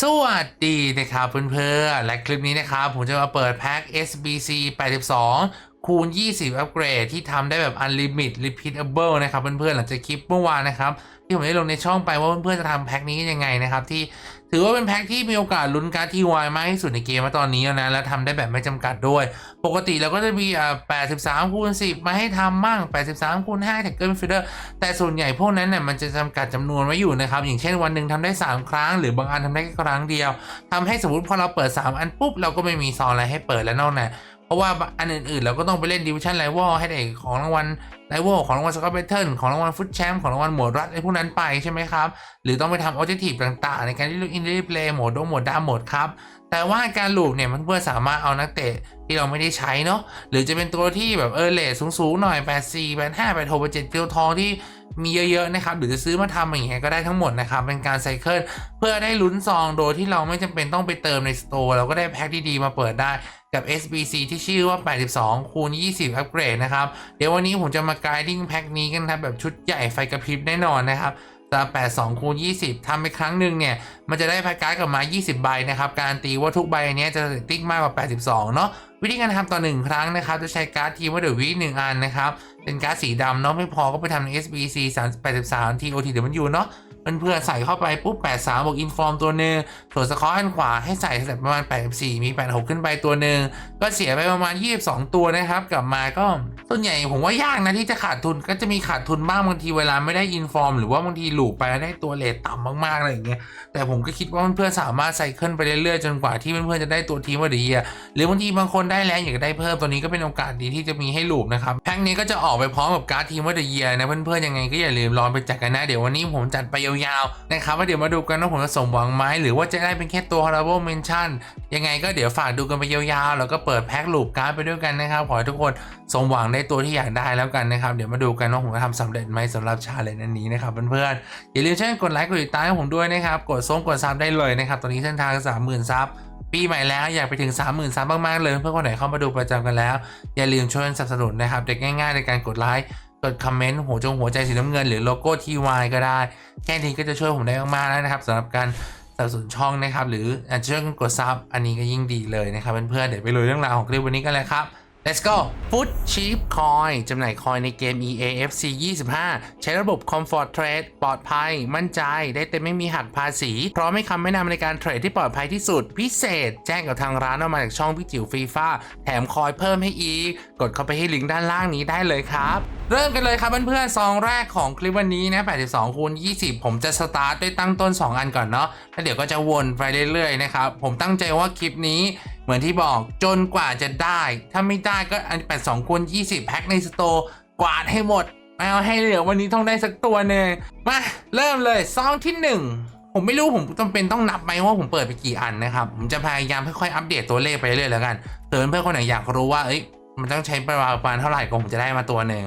สวัสดีนะครับเพื่อนๆ และคลิปนี้นะครับ ผมจะมาเปิดแพ็ค SBC 82 คูณ 20 อัปเกรดที่ทำได้แบบ Unlimited Repeatable นะครับเพื่อนๆ หลังจากคลิปเมื่อวานนะครับ ที่ผมได้ลงในช่องไปว่าเพื่อนๆ จะทำแพ็คนี้ยังไงนะครับ ที่ ถือว่าเป็นแพ็คที่มีโอกาสลุ้นการ์ดทีวายมากที่สุดในเกมมาตอนนี้นะ แล้วทำได้แบบไม่จำกัดด้วย ปกติเราก็จะมีอ่า83คูณ10 มาให้ทำมั่ง 83คูณ5แท็กเกิลฟิลเดอร์แต่ส่วนใหญ่พวกนั้นเนี่ยมันจะจำกัดจำนวนไว้อยู่นะครับ อย่างเช่นวันหนึ่งทำได้ 3 ครั้ง หรือบางอันทำได้แค่ครั้งเดียวทำให้สมมติพอเราเปิด 3 อันปุ๊บเราก็ไม่มีซองอะไรให้เปิดแล้วนอกนั้น ราะว่าอันอื่นๆ เราก็ต้องไปเล่นดิวิชั่นไลวอลให้ได้ของรางวัลไลวอลของรางวัลสกอตเบเทิลของรางวัลฟุตแชมป์ของรางวัลหมวดรัดไอ้พวกนั้นไปใช่ไหมครับ หรือต้องไปทำออเจกตีฟต่างๆ ในการที่ลูกอินดี้เพลย์หมดโดโหมดดาหมดครับ แต่ว่าการลูปเนี่ยมันเพื่อสามารถเอานักเตะที่เราไม่ได้ใช้เนาะหรือจะเป็นตัวที่แบบเออเลทสูงๆหน่อย8 4 8 5 8 6 8 7เกลียวทองที่ มีเยอะๆนะครับหรือจะซื้อมาทำอย่างเงี้ยก็ได้ทั้งหมดนะครับเป็นการไซเคิลเพื่อได้ลุ้นซองโดยที่เราไม่จำเป็นต้องไปเติมในสโตร์เราก็ได้แพ็คดีๆมาเปิดได้กับ SBC ที่ชื่อว่า 82 คูณ 20 อัปเกรดนะครับ เดี๋ยววันนี้ผมจะมาไกด์ดิ้งแพ็คนี้กันครับแบบชุดใหญ่ไฟกระพริบแน่นอนนะครับจะ82 คูณ 20 ทำไปครั้งหนึ่งเนี่ย มันจะได้พ็คการ์ดกลับมา 20 ใบนะครับ การตีว่าทุกใบเนี้ยจะติ๊กมากกว่า 82 เนาะ วิธีการทำต่อหนึ่งครั้งนะครับ จะใช้การ์ดทีมว่าเดอะวีหนึ่งอันนะครับ เป็นก๊าซสีดำเนาะไม่พอก็ไปทำใน SBC 383 TOTW เนาะ เพื่อนๆใส่เข้าไปปุ๊บ83บวกอินฟอร์มตัวหนึ่งส่วนสกอร์อันขวาให้ใส่ใส่ประมาณ84มี86ขึ้นไปตัวหนึ่งก็เสียไปประมาณ 22 ตัวนะครับ กลับมาก็ส่วนใหญ่ผมว่ายากนะที่จะขาดทุนก็จะมีขาดทุนบ้างบางทีเวลาไม่ได้อินฟอร์มหรือว่าบางทีหลูปไปได้ตัวเลทต่ำมากๆอะไรอย่างเงี้ยแต่ผมก็คิดว่าเพื่อนๆสามารถไซเคิลไปเรื่อยๆจนกว่าที่เพื่อนๆจะได้ตัวทีมว่าดีอะหรือบางทีบางคนได้แล้วอยากได้เพิ่มตัวนี้ก็เป็นโอกาสดีที่จะมีให้หลูปนะครับแพ็คนี้ก็จะออกไปพร้อมกับการ์ดทีมว่าดียนะเพื่อนๆยังไงก็อย่าลืมรอไปจัดกันนะเดี๋ยววันนี้ผมจัดไปยาวๆนะครับว่าเดี๋ยวมาดูกันว่าผมจะสมหวังไหมหรือว่าจะได้เป็นแค่ตัว Horrible Mention ยังไงก็เดี๋ยวฝากดูกันไปยาวๆ แล้วก็เปิดแพ็คลูปการ์ดไปด้วยกันนะครับ ขอให้ทุกคนสมหวังได้ตัวที่อยากได้แล้วกันนะครับ เดี๋ยวมาดูกันว่าผมจะทำสำเร็จไหมสำหรับชาเลนจ์อันนี้นะครับเพื่อนๆอย่าลืมช่วยกดไลค์กดติดตามให้ผมด้วยนะครับกดส้มกดซับได้เลยนะครับตอนนี้เส้นทาง30,000ซับปีใหม่แล้วอยากไปถึง 30,000ซับมากๆเลย เพื่อนคนไหนเข้ามาดูประจำกันแล้ว อย่าลืมช่วยสนับสนุนนะครับเด็กง่ายๆในการกดไลค์ กดคอมเมนต์หัวจงหัวใจสีน้ำเงิน หรือโลโก้ทีวก็ได้ แค่นี้ก็จะช่วยผมได้มากๆแล้วนะครับสำหรับการสนับสนุนช่องนะครับ หรืออาจจะช่วยกันกดซับอันนี้ก็ยิ่งดีเลยนะครับเพื่อนๆเดี๋ยวไปลุยเรื่องราวของคลิปวันนี้กันเลยครับ Let's go Food Cheap Coin จำหน่ายคอยในเกม EAFC 25 ใช้ระบบ Comfort Trade ปลอดภัย มั่นใจ ได้เต็มไม่มีหักภาษี พร้อมให้คำแนะนำในการเทรดที่ปลอดภัยที่สุด พิเศษ แจ้งกับทางร้านออกมาจากช่องพี่จิ๋วฟีฟ่าแถมคอยเพิ่มให้อีก กดเข้าไปที่ลิงก์ด้านล่างนี้ได้เลยครับ เริ่มกันเลยครับเพื่อนๆซองแรกของคลิปวันนี้นะ82คูณ20 ผมจะสตาร์ทด้วยตั้งต้น 2 อันก่อนเนาะแล้วเดี๋ยวก็จะวนไปเรื่อยๆนะครับผมตั้งใจว่าคลิปนี้เหมือนที่บอกจนกว่าจะได้ ถ้าไม่ได้ก็อัน82คูณ20 แพ็คในสโตร์กวาดให้หมดเอาให้เหลือวันนี้ต้องได้สักตัวหนึ่งมาเริ่มเลยซองที่ 1ผมไม่รู้ผมจำเป็นต้องนับไหมว่าผมเปิดไปกี่อันนะครับ ผมจะพยายามค่อยๆอัปเดตตัวเลขไปเรื่อยๆแล้วกันเตือนเพื่อนคนไหนอยากรู้ว่าเอ้ยมันต้องใช้ประมาณเท่าไหร่ก็ผมจะได้มาตัวหนึ่ง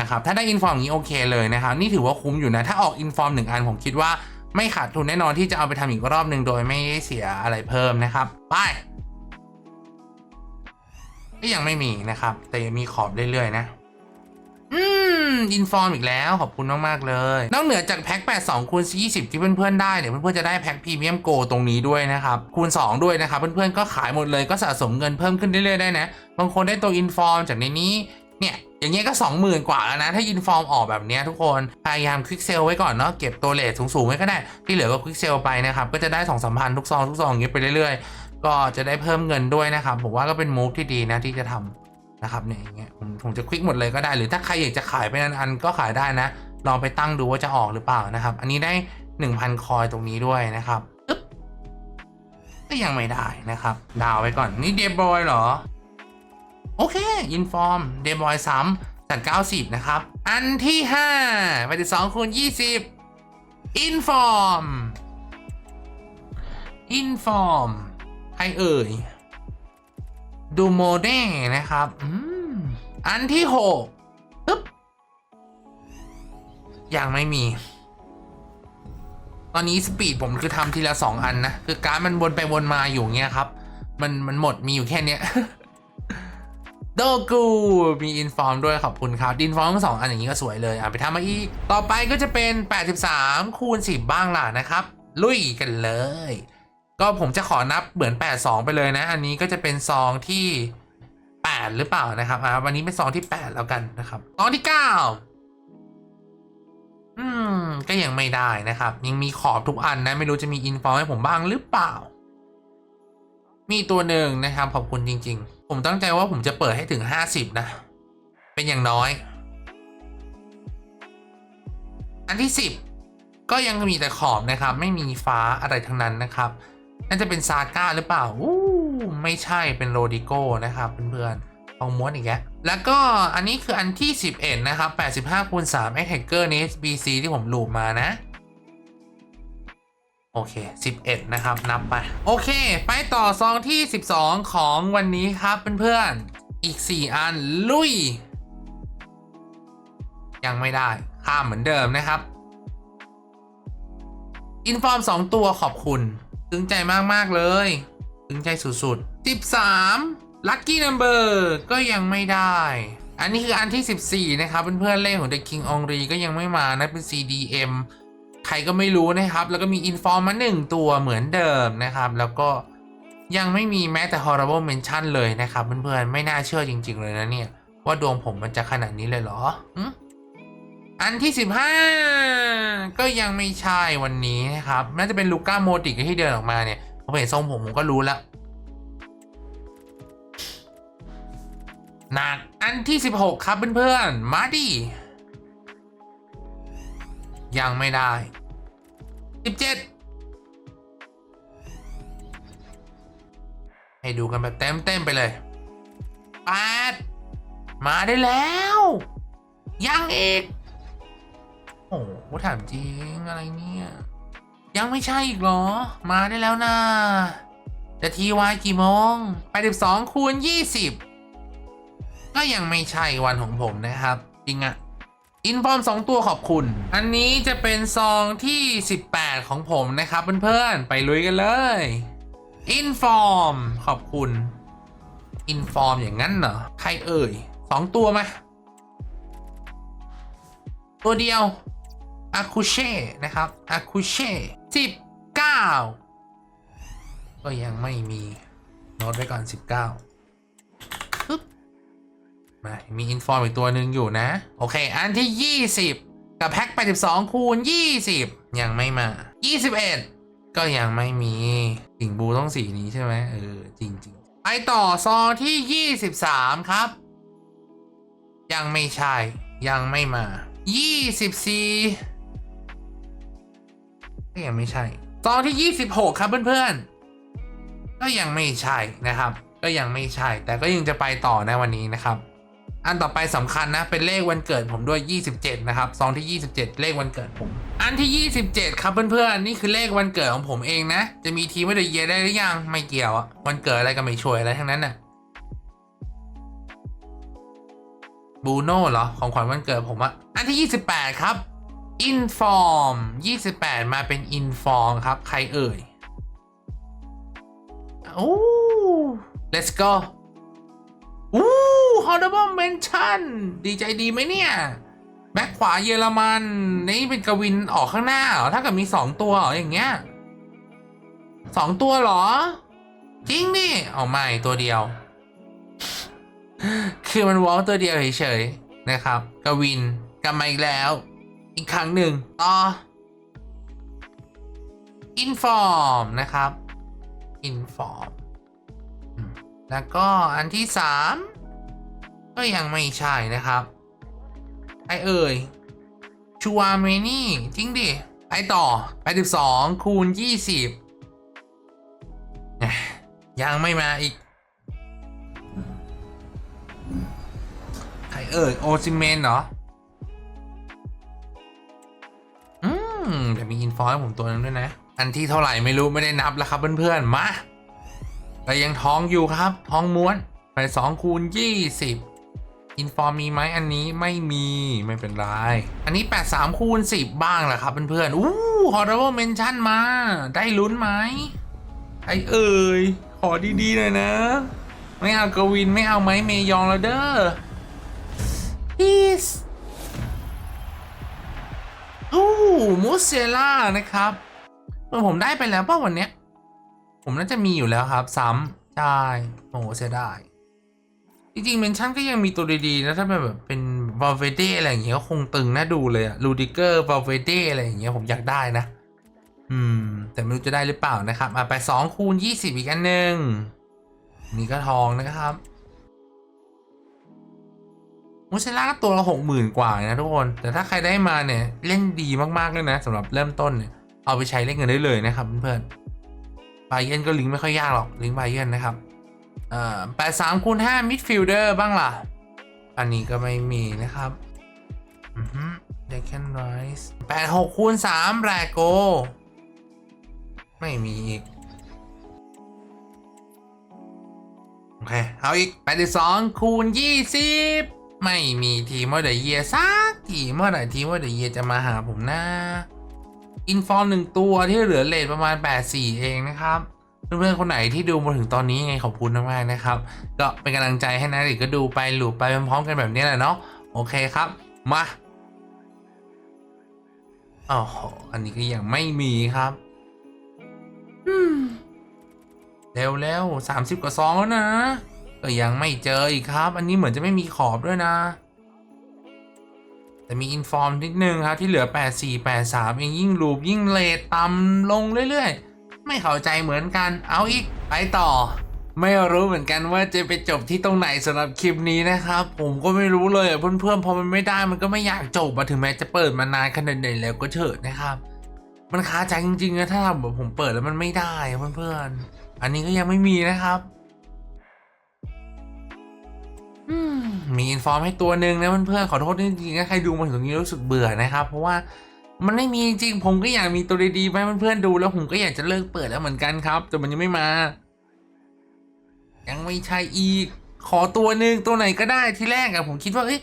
นะครับถ้าได้อินฟอร์มอย่างนี้โอเคเลยนะครับนี่ถือว่าคุ้มอยู่นะถ้าออกอินฟอร์มหนึ่งอันผมคิดว่าไม่ขาดทุนแน่นอนที่จะเอาไปทำอีกรอบหนึ่งโดยไม่เสียอะไรเพิ่มนะครับไปก็ยังไม่มีนะครับ แต่ยังมีขอบเรื่อยๆนะ อืม อินฟอร์มอีกแล้ว ขอบคุณมากๆเลย นอกเหนือจากแพ็ค82คูณ20 ที่เพื่อนๆได้เนี่ยเพื่อนๆจะได้แพ็คพรีเมียมโกตรงนี้ด้วยนะครับ คูณ 2 ด้วยนะครับ เพื่อนๆก็ขายหมดเลยก็สะสมเงินเพิ่มขึ้นเรื่อยๆได้นะ บางคนได้ตัวอินฟอร์มจากในนี้ เนี่ยอย่างเงี้ยก็ 20,000 กว่าแล้วนะ ถ้าอินฟอร์มออกแบบเนี้ยทุกคนพยายามควิกเซลไว้ก่อนเนาะเก็บตัวเลทสูงๆไว้ก็ได้ที่เหลือก็ควิกเซลไปนะครับ ก็จะได้2 3พันทุกซองทุกซองอย่างเงี้ยไปเรื่อยๆ ก็จะได้เพิ่มเงินด้วยนะครับ ผมว่าก็เป็นมูฟที่ดีนะที่จะทำนะครับเนี่ยอย่างเงี้ยผมผมจะควิกหมดเลยก็ได้หรือถ้าใครอยากจะขายเป็นอันๆก็ขายได้นะลองไปตั้งดูว่าจะออกหรือเปล่านะครับ อันนี้ได้ 1,000 คอยตรงนี้ด้วยนะครับอึ๊บก็ยังไม่ได้นะครับ ดาวไว้ก่อนนี่เดบอยเหรอ โอเคอินฟอร์มเดบอยซ้ำจัด90 นะครับ อันที่5ไปที่2คูณ20อินฟอร์มอินฟอร์มใครเอ่ยดูโมเดนะครับอืมอันที่6ปึ๊บยังไม่มี ตอนนี้สปีดผมคือทำทีละสองอันนะ คือการมันวนไปวนมาอยู่เงี้ยครับ มันมันหมดมีอยู่แค่เนี้ย โดกูมีอินฟอร์มด้วยขอบคุณครับอินฟอร์มทั้งสองอันอย่างนี้ก็สวยเลยอะไปทำมาอีก ต่อไปก็จะเป็น 83 คูณ 10 บ้างล่ะนะครับ ลุยกันเลย ก็ผมจะขอนับเหมือน 82 ไปเลยนะ อันนี้ก็จะเป็นซองที่ 8 หรือเปล่านะครับอ่าวันนี้เป็นซองที่ 8 แล้วกันนะครับซองที่ 9 อืม ก็ยังไม่ได้นะครับ ยังมีขอบทุกอันนะ ไม่รู้จะมีอินฟอร์มให้ผมบ้างหรือเปล่า มีตัวหนึ่งนะครับขอบคุณจริง ๆ ผมตั้งใจว่าผมจะเปิดให้ถึง50นะ เป็นอย่างน้อย อันที่10ก็ยังมีแต่ขอบนะครับ ไม่มีฟ้าอะไรทั้งนั้นนะครับ น่าจะเป็นซาก้าหรือเปล่าอู้ไม่ใช่เป็นโรดิโก้นะครับเพื่อนๆลองม้วนอีกแล้วแล้วก็อันนี้คืออันที่ 11 นะครับ 85คูณ3 a t t a c k e r นี้ BC ที่ผมลูบมานะ โอเค 11 นะครับ นับไป โอเค ไปต่อซองที่ 12 ของวันนี้ครับเพื่อนๆ อีก 4 อัน ลุย ยังไม่ได้ ข้ามเหมือนเดิมนะครับ อินฟอร์ม 2 ตัวขอบคุณซึ้งใจมาก ๆ เลยซึ้งใจสุดๆ 13 Lucky Number ก็ยังไม่ได้ อันนี้คืออันที่ 14 นะครับ เพื่อนๆ เลขของ The King o n r i ก็ยังไม่มานะ เป็น CDM ใครก็ไม่รู้นะครับ แล้วก็มีอินฟอร์มมาหนึ่งตัวเหมือนเดิมนะครับ แล้วก็ยังไม่มีแม้แต่ horrible mention เลยนะครับเพื่อนๆไม่น่าเชื่อจริง ๆ เลยนะเนี่ย ว่าดวงผมมันจะขนาดนี้เลยเหรออันที่ 15 ก็ยังไม่ใช่วันนี้นะครับน่าจะเป็นลูก้าโมติกที่เดินออกมาเนี่ยผมเห็นทรงผมผมก็รู้แล้วหนักอันที่ 16 ครับเพื่อนๆมาดิ ยังไม่ได้ 17 ให้ดูกันแบบเต็มเต็มๆไปเลย8มาได้แล้ว ยังอีก โอ้โหถามจริงอะไรเนี่ย ยังไม่ใช่อีกเหรอ มาได้แล้วนะจะทีวายกี่โมง82คูณ20ก็ยังไม่ใช่วันของผมนะครับ จริงอะ อินฟอร์ม2ตัวขอบคุณ อันนี้จะเป็นซองที่ 18 ของผมนะครับเพื่อนๆ ไปลุยกันเลยอินฟอร์มขอบคุณอินฟอร์มอย่างนั้นเหรอ ใครเอ่ย2ตัวไหมตัวเดียวอาคูเช่นะครับอาคูเช่19ก็ยังไม่มีโน้ตไว้ก่อน19ปึ๊บ มามีอินฟอร์มอีกตัวหนึ่งอยู่นะ โอเค อันที่ 20 กับแพ็ค82 คูณ 20 ยังไม่มา 21 ก็ยังไม่มีสิงบูต้องสีนี้ใช่ไหมเออ จริงๆไปต่อซองที่ 23 ครับ ยังไม่ใช่ ยังไม่มา 24 ก็ยังไม่ใช่ซองที่ 26 ครับเพื่อนๆ ก็ยังไม่ใช่นะครับก็ยังไม่ใช่ แต่ก็ยังจะไปต่อในวันนี้นะครับ อันต่อไปสำคัญนะ เป็นเลขวันเกิดผมด้วย 27 นะครับซองที่ 27 เลขวันเกิดผม อันที่ 27 ครับเพื่อนๆนี่คือเลขวันเกิดของผมเองนะ จะมีทีมไม่ได้เยได้หรือยังไม่เกี่ยวอะวันเกิดอะไรก็ไม่ช่วยอะไรทั้งนั้นน่ะบูโน่เหรอของขวัญวันเกิดผมอะอันที่ 28 ครับ Inform 28 มาเป็น Inform ครับ ใครเอ่ยโอ้ let's go อู้ Horrible Mention ดีใจดีไหมเนี่ย แบ็คขวาเยอรมัน นี่เป็นกวินออกข้างหน้าเหรอ ถ้าเกิดมีสองตัวเหรออย่างเงี้ยสองตัวเหรอ จริงดิเอาไม่ตัวเดียว คือมันวอลตัวเดียวเฉยๆนะครับ กวินกลับมาอีกแล้ว อีกครั้งหนึ่งต่อ inform นะครับ inform อืมแล้วก็อันที่สาม ก็ยังไม่ใช่นะครับ ไอเอ่ยชัวเมนี่ จริงดิไปต่อไปสิบสองคูณยี่สิบยังไม่มาอีก ใครเอ่ยโอซิเมนเหรอ อืมแต่มีอินฟอร์ผมตัวนึงด้วยนะ อันที่เท่าไหร่ไม่รู้ไม่ได้นับแล้วครับเพื่อนๆ มาแต่ยังท้องอยู่ครับ ท้องม้วนไปสองคูณยี่สิบ อินฟอร์มมีไหมอันนี้ไม่มีไม่เป็นไร อันนี้ 8 3คูณ10 บ้างแหละครับเพื่อนๆอู้ horrible mention มา ได้ลุ้นไหมไอเอ่ยขอดีๆหน่อยนะ ไม่เอากวินไม่เอาไหมเมยองแล้วเด้อ please อู้มูเซล่านะครับเออผมได้ไปแล้วป่ะวันเนี้ย ผมน่าจะมีอยู่แล้วครับ ซ้ำใช่โอ้เสียดาย จริงๆเมนชั่นก็ยังมีตัวดีๆนะถ้าเป็นแบบเป็นวาเวเดอะไรอย่างเงี้ยก็คงตึงน่าดูเลยอะลูดิเกอร์วาเวเดอะไรอย่างเงี้ยผมอยากได้นะ อืม แต่ไม่รู้จะได้หรือเปล่านะครับอะไปสองคูณยี่สิบอีกอันหนึ่งนี่ก็ทองนะครับมูเซล่าก็ตัวละหกหมื่นกว่านะทุกคน แต่ถ้าใครได้มาเนี่ย เล่นดีมากๆเลยนะสำหรับเริ่มต้นเนี่ย เอาไปใช้เล่นเงินได้เลยนะครับเพื่อนๆบาเยนก็ลิงก์ไม่ค่อยยากหรอกลิงก์บาเยนนะครับ อ่แปดสามคูณห้ามิดฟิลเดอร์บ้างล่ะ อันนี้ก็ไม่มีนะครับอือฮึเดคแคนไรส์แปดหกคูณสามแรโก ไม่มีอีก โอเค เอาอีก82คูณ20ไม่มีทีมว่าเดเยียสักทีเมื่อไหร่ทีมว่าเดเยียจะมาหาผมนะอินฟอร์มหนึ่งตัวที่เหลือเลทประมาณ 84 เองนะครับ เพื่อนๆคนไหนที่ดูมาถึงตอนนี้ยังไงขอบคุณมากๆนะครับ ก็เป็นกำลังใจให้นะเดี๋ยวก็ดูไปหลูปไปพร้อมๆกันแบบนี้แหละเนาะโอเคครับมาอ๋ออันนี้ก็ยังไม่มีครับเร็วเร็วสามสิบกว่าซองแล้วนะก็ยังไม่เจออีกครับ อันนี้เหมือนจะไม่มีขอบด้วยนะ แต่มีอินฟอร์มนิดนึงครับ ที่เหลือ 8 4 8 3เองยิ่งลูปยิ่งเลทต่ำลงเรื่อยๆ ไม่เข้าใจเหมือนกัน เอาอีก ไปต่อ ไม่รู้เหมือนกันว่าจะไปจบที่ตรงไหนสำหรับคลิปนี้นะครับ ผมก็ไม่รู้เลยอะเพื่อนๆพอมันไม่ได้มันก็ไม่อยากจบมาถึงแม้จะเปิดมานานขนาดไหนแล้วก็เถอะนะครับ มันคาใจจริงๆนะถ้าทำแบบผมเปิดแล้วมันไม่ได้อะเพื่อนๆอันนี้ก็ยังไม่มีนะครับมมีอินฟอร์มให้ตัวหนึ่งนะเพื่อนๆขอโทษจริงๆนะใครดูมาถึงตรงนี้รู้สึกเบื่อนะครับ เพราะว่า มันไม่มีจริงผมก็อยากมีตัวดีๆไปให้เพื่อนๆดูแล้วผมก็อยากจะเลิกเปิดแล้วเหมือนกันครับแต่มันยังไม่มา ยังไม่ใช่อีก ขอตัวหนึ่งตัวไหนก็ได้ที่แรกอะผมคิดว่าเอ้ย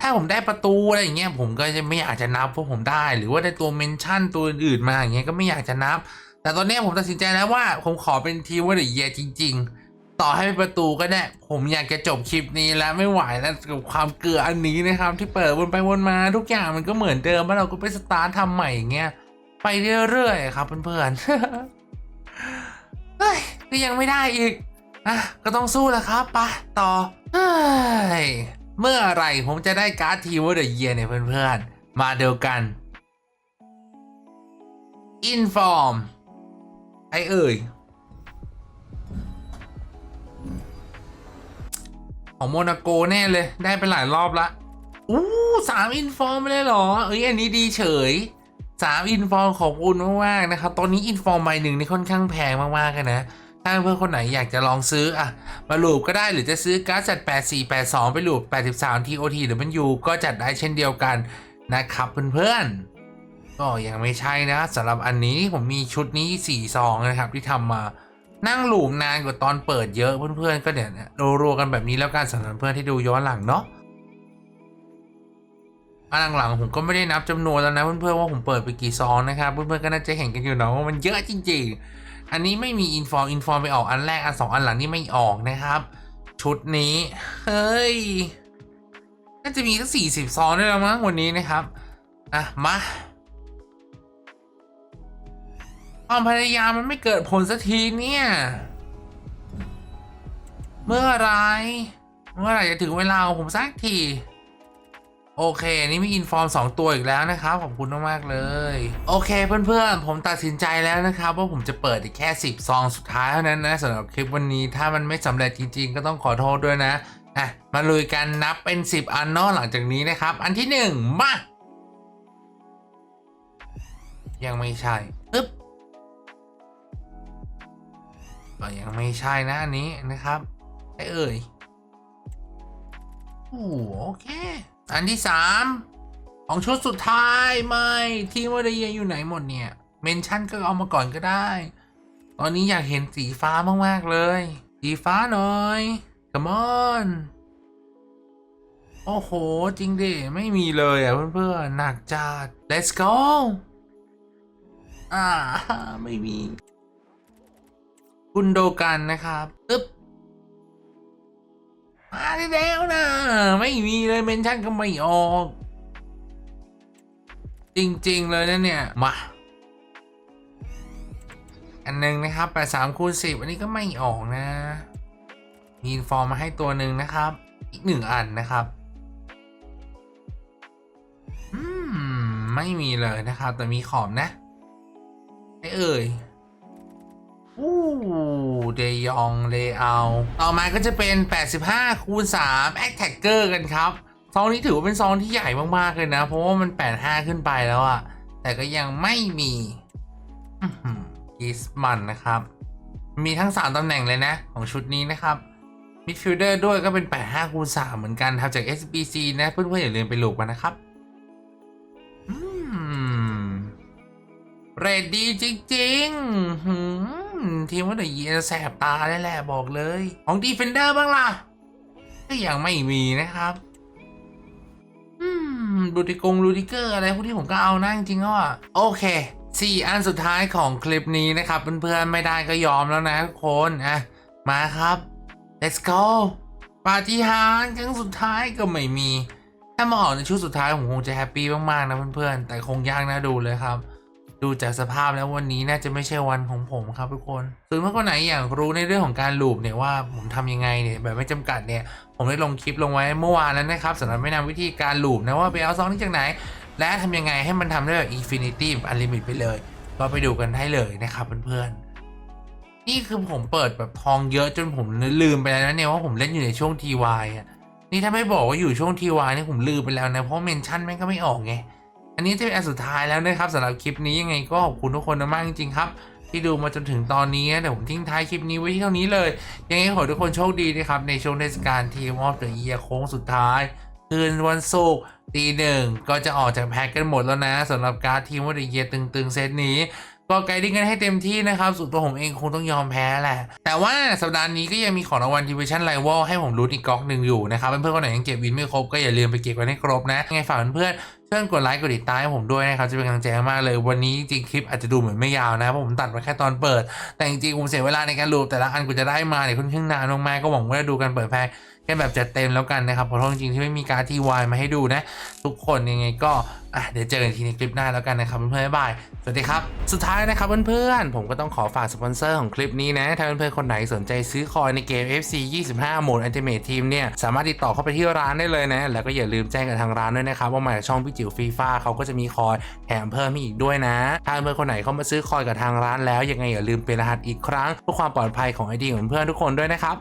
ถ้าผมได้ประตูอะไรอย่างเงี้ยผมก็จะไม่อยากจะนับเพราะผมได้ หรือว่าได้ตัวเมนชั่นตัวอื่นมาอย่างเงี้ยก็ไม่อยากจะนับ แต่ตอนนี้ผมตัดสินใจแล้วว่าผมขอเป็นทีมว่าเดอะเยียจริง ๆ ต่อให้ประตูก็ได้ผมอยากจะจบคลิปนี้แล้วไม่ไหวแล้วกับความเกลืออันนี้นะครับ ที่เปิดวนไปวนมาทุกอย่างมันก็เหมือนเดิมแล้วเราก็ไปสตาร์ททำใหม่อย่างเงี้ยไปเรื่อยๆครับเพื่อนๆเฮ้ยก็ยังไม่ได้อีกอะก็ต้องสู้แล้วครับไปต่อเฮ้ยเมื่อไหรผมจะได้การ์ดทีมว่าเดอะเยียเนี่ยเพื่อนๆ มาเดียวกัน Inform ไอเอ่ย ของโมนาโกแน่เลย ได้ไปหลายรอบละ อู้สามอินฟอร์มเลยเหรอ เอ้ยอันนี้ดีเฉยสามอินฟอร์มขอบคุณมากๆนะครับ ตอนนี้อินฟอร์มใบหนึ่งนี่ค่อนข้างแพงมากๆเลยนะถ้าเพื่อนคนไหนอยากจะลองซื้ออะมาลูปก็ได้หรือจะซื้อการ์ดจัด 8482 ไปลูป83 TOT หรือมันยูก็จัดได้เช่นเดียวกันนะครับเพื่อนๆก็ยังไม่ใช่นะสำหรับอันนี้ผมมีชุดนี้4ซองนะครับที่ทำมา นั่งหลูมนานกว่าตอนเปิดเยอะเพื่อนๆก็เนี่ยรัวๆกันแบบนี้แล้วกันสำหรับเพื่อนที่ดูย้อนหลังเนาะอันหลังๆผมก็ไม่ได้นับจำนวนแล้วนะเพื่อนๆว่าผมเปิดไปกี่ซองนะครับเพื่อนๆก็น่าจะเห็นกันอยู่เนาะว่ามันเยอะจริง ๆ อันนี้ไม่มีอินฟอร์มอินฟอร์มไปออกอันแรกอันสองอันหลังนี่ไม่ออกนะครับ ชุดนี้เฮ้ยน่าจะมีสักสี่สิบซองได้แล้วมั้งวันนี้นะครับอะมา ความพยายามมันไม่เกิดผลสักทีเนี่ย เมื่อไร เมื่อไรจะถึงเวลาของผมสักที โอเค นี่มีอินฟอร์ม 2 ตัวอีกแล้วนะครับ ขอบคุณมากๆเลย โอเคเพื่อนๆ ผมตัดสินใจแล้วนะครับ ว่าผมจะเปิดอีกแค่ 10 ซองสุดท้ายเท่านั้นนะสำหรับคลิปวันนี้ถ้ามันไม่สำเร็จจริง ๆ ก็ต้องขอโทษด้วยนะอะมาลุยกันนับเป็น 10 อันเนอกหลังจากนี้นะครับ อันที่ 1 มา ยังไม่ใช่ ก็ยังไม่ใช่นะอันนี้นะครับไอเอ่ยโอ้โอเค อันที่สามของชุดสุดท้ายไม่ทีมว่าได้ยังอยู่ไหนหมดเนี่ย เมนชั่นก็เอามาก่อนก็ได้ ตอนนี้อยากเห็นสีฟ้ามาก ๆ เลย สีฟ้าหน่อย come on โอ้โห จริงดิ ไม่มีเลยอะเพื่อนๆ หนักจัด let's go อ่า ไม่มี คุณโดกันนะครับปึ๊บมาได้แล้วนะ ไม่มีเลยเมนชั่นก็ไม่ออก จริงๆเลยนะเนี่ย มา อันหนึงนะครับ83คูณ10อันนี้ก็ไม่ออกนะ มีอินฟอร์มมาให้ตัวหนึ่งนะครับ อีกหนึ่งอันนะครับอืมไม่มีเลยนะครับ แต่มีขอบนะไอเอ่ย อู้เดยองเลเอา ต่อมาก็จะเป็น 85 คูณ3 a t t a c k e r กันครับ ซองนี้ถือว่าเป็นซองที่ใหญ่มาก ๆ เลยนะ เพราะว่ามัน 85 ขึ้นไปแล้วอะแต่ก็ยังไม่มีกิสมันนะครับ มีทั้ง 3 ตำแหน่งเลยนะ ของชุดนี้นะครับมิดฟิลเดอร์ด้วยก็เป็น 85 คูณ3เหมือนกันทำจาก SBC นะ เพื่อนๆอย่าลืมไปโหลกมันนะครับอืมเรดดีจริงๆ ทีมว่าเดี๋ยวแสบตาได้แหละบอกเลย ของดีเฟนเดอร์บ้างล่ะ ก็ยังไม่มีนะครับ อืมลูดิกงลูดิเกอร์อะไรพวกที่ผมก็เอานะจริงๆก็อะโอเคสี่อันสุดท้ายของคลิปนี้นะครับเพื่อนๆไม่ได้ก็ยอมแล้วนะทุกคนอะมาครับ let's go ปาฏิหาริย์ครั้งสุดท้ายก็ไม่มี ถ้ามาออกในชุดสุดท้ายผมคงจะแฮปปี้มากๆนะเพื่อนๆแต่คงยากนะดูเลยครับ ดูจากสภาพแล้ววันนี้น่าจะไม่ใช่วันของผมครับทุกคนส่วนเมื่อคนไหนอยากรู้ในเรื่องของการลูปเนี่ยว่าผมทำยังไงเนี่ยแบบไม่จำกัดเนี่ยผมได้ลงคลิปลงไว้เมื่อวานแล้วนะครับสำหรับแนะนำวิธีการลูปนะว่าไปเอาซองนี้จากไหน และทำยังไงให้มันทำได้แบบ Infinity แบบ Unlimit ไปเลย ก็ไปดูกันได้เลยนะครับเพื่อนๆนี่คือผมเปิดแบบทองเยอะจนผมลืมไปแล้วนะเนี่ยว่าผมเล่นอยู่ในช่วง TY อะนี่ถ้าไม่บอกว่าอยู่ช่วง TY นี่ผมลืมไปแล้วนะเพราะเมนชั่นแม่งก็ไม่ออกไง อันนี้จะเป็นอันสุดท้ายแล้วนะครับสำหรับคลิปนี้ยังไงก็ขอบคุณทุกคนมากจริงๆครับที่ดูมาจนถึงตอนนี้เดี๋ยวผมทิ้งท้ายคลิปนี้ไว้ที่เท่านี้เลย ยังไงขอทุกคนโชคดีนะครับ ในช่วงเทศกาลทีมออฟเดอะเยียโค้งสุดท้าย คืนวันศุกร์ตีหนึ่งก็จะออกจากแพ็กกันหมดแล้วนะสำหรับการทีมออฟเดอะเยียตึงๆ เซตนี้ ก็ไกด์ดิ้งกันให้เต็มที่นะครับส่วนตัวผมเองคงต้องยอมแพ้แหละ แต่ว่าสัปดาห์นี้ก็ยังมีของรางวัลดิวิชั่นไ i ว a l ให้ผมลุ้นอีกก๊อกหนึ่งอยู่นะครับ เพื่อนๆคนไหนยังเก็บวินไม่ครบก็อย่าลืมไปเก็บไว้ให้ครบนะยังไงฝากเพื่อนๆช่วยกดไลค์กดติดตามให้ผมด้วยนะครับ จะเป็นกำลังใจมากเลย วันนี้จริงคลิปอาจจะดูเหมือนไม่ยาวนะเพราะผมตัดมาแค่ตอนเปิด แต่จริงๆผมเสียเวลาในการรูปแต่ละอันกูจะได้มาเนี่ยค่อนข้างนานมากๆก็หวังว่าจะดูกันเปิดแพ คแค่แบบจัดเต็มแล้วกันนะครับเพราะจริงๆที่ไม่มีการดที่วายมาให้ดูนะ ทุกคนยังไงก็อะเดี๋ยวเจอกันทีในคลิปหน้าแล้วกันนะครับเพื่อนๆบาย สวัสดีครับ สุดท้ายนะครับเพื่อนๆ ผมก็ต้องขอฝากสปอนเซอร์ของคลิปนี้นะ ถ้าเพื่อนๆ คนไหนสนใจซื้อคอยในเกม FC 25 โหมด Ultimate Team เนี่ย สามารถติดต่อเข้าไปที่ร้านได้เลยนะ แล้วก็อย่าลืมแจ้งกับทางร้านด้วยนะครับ ว่ามาจากช่องพี่จิ๋วฟีฟ่าเขาก็จะมีคอยแถมเพิ่มให้อีกด้วยนะ ถ้าเพื่อนๆ คนไหนเข้ามาซื้อคอยกับทางร้านแล้วยังไงอย่าลืมเป็นรหัสอีกครั้งเพื่อความปลอดภัยของไอดีของเพื่อนๆทุกคนด้วยนะครับ